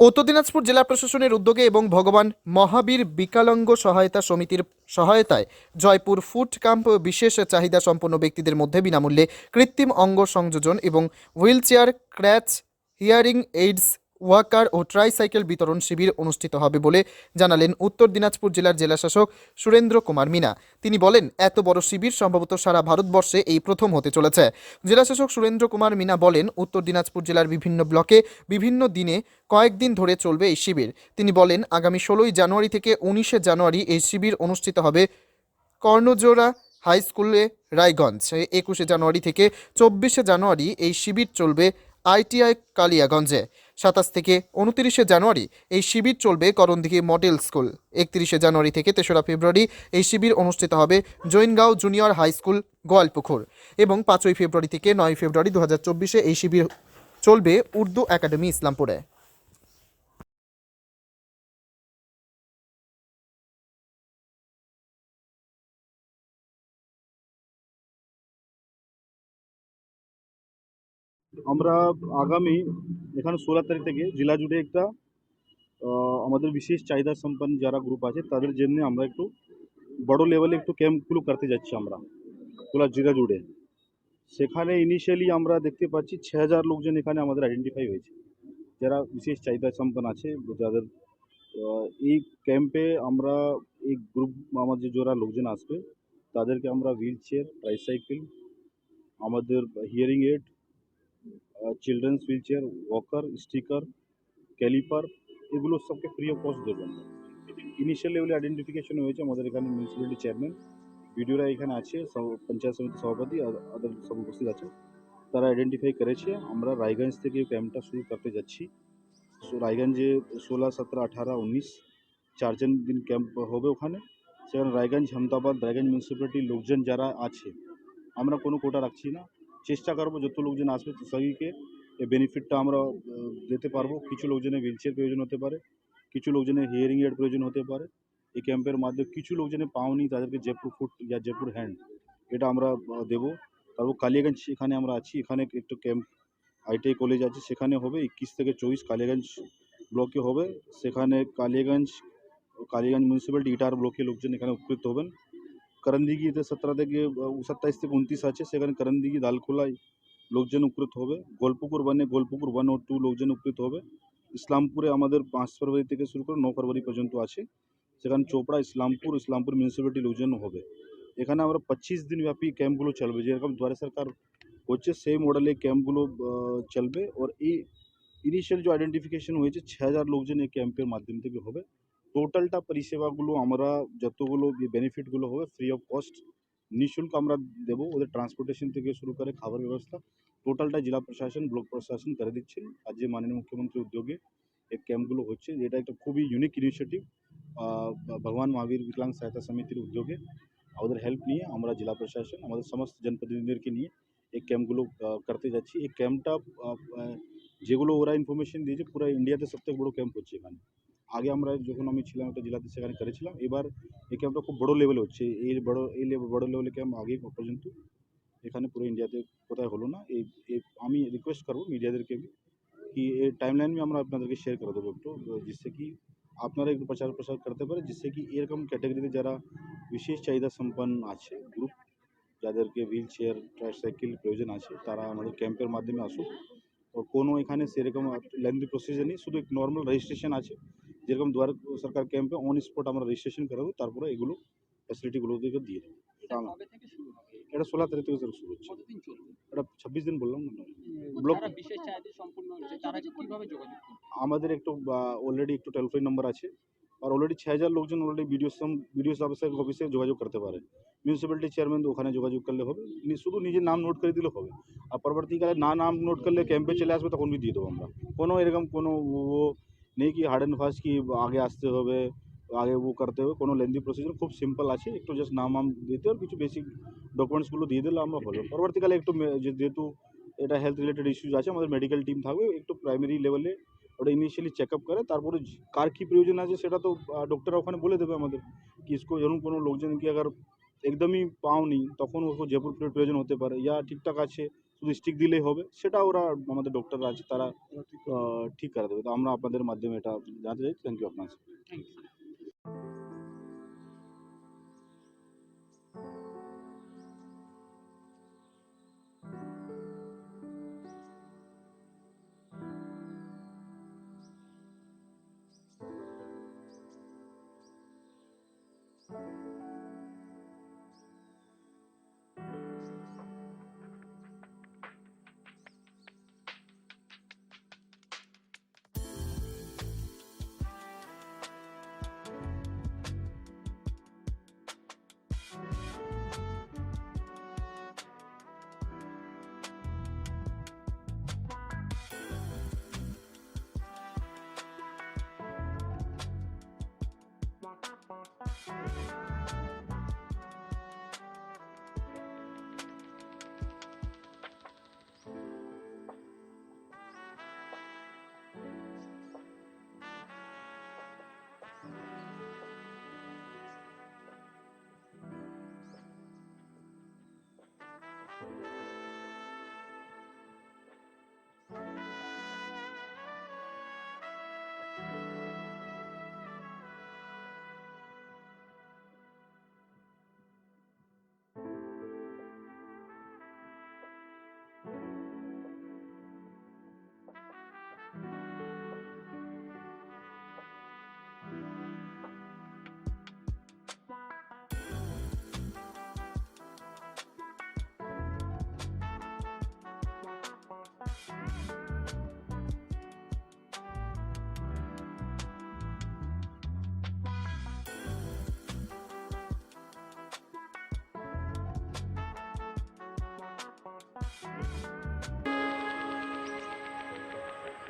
উত্তর দিনাজপুর জেলা প্রশাসনের উদ্যোগে এবং ভগবান মহাবীর বিকালঙ্গ সহায়তা সমিতির সহায়তায় জয়পুর ফুড ক্যাম্প বিশেষ চাহিদা সম্পন্ন ব্যক্তিদের মধ্যে বিনামূল্যে কৃত্রিম অঙ্গ সংযোজন এবং wheelchair, crutch, hearing, aids walker ও ট্রাইসাইকেল বিতরণ শিবির অনুষ্ঠিত হবে বলে জানালেন উত্তর দিনাজপুর জেলার জেলাশাসক সুরেন্দ্র কুমার মিনা। তিনি বলেন, এত বড় শিবির সম্ভবত সারা ভারতবর্ষে এই প্রথম হতে চলেছে। জেলাশাসক সুরেন্দ্র কুমার মিনা বলেন, উত্তর দিনাজপুর জেলার বিভিন্ন ব্লকে বিভিন্ন দিনে কয়েকদিন ধরে চলবে এই শিবির। তিনি বলেন, আগামী ষোলোই জানুয়ারি থেকে উনিশে জানুয়ারি এই শিবির অনুষ্ঠিত হবে কর্ণজোড়া হাই স্কুলে রায়গঞ্জ। একুশে জানুয়ারি থেকে চব্বিশে জানুয়ারি এই শিবির চলবে আইটিআই কালিয়াগঞ্জে। সাতাশ থেকে উনতিরিশে জানুয়ারি এই শিবির চলবে করণদিঘি মডেল স্কুল। একত্রিশে জানুয়ারি থেকে তেসরা ফেব্রুয়ারি এই শিবির অনুষ্ঠিত হবে Jaingaon junior high school, Goalpukur এবং পাঁচই ফেব্রুয়ারি থেকে নয় ফেব্রুয়ারি দু হাজার চব্বিশে এই শিবির চলবে উর্দু একাডেমি ইসলামপুরে। আমরা আগামী এখানে ষোলো তারিখ থেকে জেলা জুড়ে একটা আমাদের বিশেষ চাহিদা সম্পন্ন যারা গ্রুপ আছে তাদের জন্য আমরা একটু বড় লেভেলে একটু ক্যাম্পগুলো করতে যাচ্ছি আমরা পুরো জেলা জুড়ে। সেখানে ইনিশিয়ালি আমরা দেখতে পাচ্ছি ছ হাজার লোকজন এখানে আমাদের আইডেন্টিফাই হয়েছে। যারা বিশেষ চাহিদা সম্পন্ন আছে, যাদের এই ক্যাম্পে আমরা এই গ্রুপ আমাদের যারা লোকজন আসবে, তাদেরকে আমরা হুইল চেয়ার ট্রাইসাইকেল আমাদের hearing aid children's wheelchair walker sticker caliper এগুলো সবকে ফ্রি অফ কস্ট দেবো ইনিশিয়াল লেভেলে আইডেন্টিফিকেশন হয়েছে আমাদের এখানে মিউনিসিপ্যালিটি চেয়ারম্যান বিডিওরা এখানে আছে পঞ্চায়েত সমিতি সভাপতি আদার সব উপস্থিত আছে। তারা আইডেন্টিফাই করেছে, আমরা রায়গঞ্জ থেকে ক্যাম্পটা শুরু করতে যাচ্ছি। রায়গঞ্জে ষোলো, সতেরো, আঠারো, উনিশ চারজন দিন ক্যাম্প হবে ওখানে। সেখানে রায়গঞ্জ, আহমেদাবাদ, রায়গঞ্জ মিউনিসিপ্যালিটির লোকজন যারা আছে, আমরা কোনো কোটা রাখছি না। চেষ্টা করব, যত লোকজন আসবে সবাইকে এই বেনিফিটটা আমরা দিতে পারব। কিছু লোকজনের হুইলচেয়ার প্রয়োজন হতে পারে, কিছু লোকজনের হিয়ারিং এড প্রয়োজন হতে পারে। এই ক্যাম্পের মাধ্যমে কিছু লোকজনের পাও নেই তাদেরকে জয়পুর ফুট ইয়া জয়পুর হ্যান্ড এটা আমরা দেবো। তারপর কালিয়াগঞ্জ এখানে আমরা আছি, এখানে একটু ক্যাম্প আইটিআই কলেজ আছে, সেখানে হবে, একুশ থেকে চব্বিশ কালিয়াগঞ্জ ব্লকে হবে। সেখানে কালিয়াগঞ্জ কালিয়াগঞ্জ মিউনিসিপ্যালিটি ইটার ব্লকে লোকজন এখানে উপকৃত হবেন। করণদিঘিতে সতেরো থেকে সাতাইশ থেকে উনত্রিশ আছে সেখানে করণদিঘি দালখোলায় লোকজন উপকৃত হবে গোলপুকুর ওয়ানে গোলপুকুর ওয়ান ও টু লোকজন উপকৃত হবে ইসলামপুরে আমাদের পাঁচ ফেব্রুয়ারি থেকে শুরু করে ন ফেব্রুয়ারি পর্যন্ত আছে সেখানে চোপড়া ইসলামপুর ইসলামপুর মিউনিসিপ্যালিটি লোকজন হবে এখানে আমরা পঁচিশ দিন ব্যাপী ক্যাম্পগুলো চলবে যেরকম দুয়ারে সরকার হচ্ছে সেই মডেলে ক্যাম্পগুলো চলবে ওর এই ইনিশিয়াল যে আইডেন্টিফিকেশন হয়েছে ছ হাজার লোকজন এই ক্যাম্পের মাধ্যম থেকে হবে টোটালটা পরিষেবাগুলো আমরা যতগুলো বেনিফিটগুলো হবে ফ্রি অফ কস্ট নিঃশুল্ক আমরা দেবো ওদের ট্রান্সপোর্টেশন থেকে শুরু করে খাবার ব্যবস্থা টোটালটা জেলা প্রশাসন ব্লক প্রশাসন করে দিচ্ছেন আর যে মাননীয় মুখ্যমন্ত্রীর উদ্যোগে এই ক্যাম্পগুলো হচ্ছে এটা একটা খুবই ইউনিক ইনিশিয়েটিভ ভগবান মহাবীর বিকলাঙ্গ সহায়তা সমিতির উদ্যোগে ওদের হেল্প নিয়ে আমরা জেলা প্রশাসন আমাদের সমস্ত জনপ্রতিনিধিদেরকে নিয়ে এই ক্যাম্পগুলো আহ, করতে যাচ্ছি এই ক্যাম্পটা আহ, আহ, যেগুলো ওরা ইনফরমেশন দিয়েছে পুরো ইন্ডিয়াতে সবথেকে বড় ক্যাম্প হচ্ছে এখানে আগে আমরা যখন আমি ছিলাম একটা জেলাতে সেখানে করেছিলাম এবার এই ক্যাম্পটা খুব বড় লেভেলে হচ্ছে এই বড় এই level- বড় লেভেলের ক্যাম্প আগে পর্যন্ত এখানে পুরো ইন্ডিয়াতে কোথায় হলো না এই এই আমি রিকোয়েস্ট করবো মিডিয়াদেরকে भी कि ये টাইমলাইন में আমরা আপনাদেরকে শেয়ার করে দেবো একটু जिससे कि আপনারা একটু প্রচার প্রসার করতে পারে जिससे कि এরকম ক্যাটাগরিতে যারা বিশেষ চাহিদা সম্পন্ন আছে গ্রুপ যাদেরকে হুইল চেয়ার ট্রাইসাইকেল প্রয়োজন আছে তারা আমাদের ক্যাম্পের মাধ্যমে আসুক ও কোনো এখানে সেরকম লেন্দি প্রসিজার নেই শুধু নর্মাল রেজিস্ট্রেশন আছে যেরকম দুয়ার সরকার ক্যাম্পে অন স্পট আমরা রেজিস্ট্রেশন করাবো তারপরে এগুলো ফ্যাসিলিটিগুলো ওদেরকে দিয়ে দেবো। এটা আমার- কবে শুরু হবে? এটা ষোলো তারিখ থেকে শুরু হচ্ছে। এটা ছাব্বিশ দিন বললাম না যারা বিশেষ চাহিদা সম্পূর্ণ হয়েছে তারা যে কীভাবে যোগাযোগ করবে? আমাদের একটু অলরেডি একটু টেলিফোন নাম্বার আছে। আর অলরেডি ছ হাজার লোকজন অলরেডি বিডিও বিডিও অফিসের অফিসে যোগাযোগ করতে পারে। মিউনিসিপ্যালিটি চেয়ারম্যান ওখানে যোগাযোগ করলে হবে। নি- শুধু নিজের নাম নোট করে দিলে হবে। আর পরবর্তীকালে না নাম নোট করলে ক্যাম্পে চলে আসবে তখন দিয়ে দেবো আমরা। কোনো এরকম কোনো ও নেই কি হার্ড অ্যান্ড ফাস্ট কি আগে আসতে হবে আগে ও করতে হবে কোনো লেন্দি প্রসিজার খুব সিম্পল আছে একটু জাস্ট নাম আম দিতে হবে কিছু বেসিক ডকুমেন্টসগুলো দিয়ে দিলে আমরা হলো পরবর্তীকালে একটু যেহেতু এটা হেলথ রিলেটেড ইস্যুজ আছে আমাদের মেডিকেল টিম থাকবে একটু প্রাইমারি লেভেলে ওটা ইনিশিয়ালি চেক আপ করে তারপরে কার কী প্রয়োজন আছে সেটা তো ডক্টর ওখানে বলে দেবে আমাদের। কি ইসকো যেরকম কোনো লোকজন কি আগে একদমই পাওনি তখন ওকে জয়পুর প্রয়োজন হতে পারে ইয়া ঠিকঠাক আছে শুধু স্টিক দিলেই হবে। সেটা ওরা, আমাদের ডক্টররা আছে, তারা ঠিক করে দেবে। তো আমরা আপনাদের মাধ্যমে এটা জানতে চাই। থ্যাংক ইউ আপনার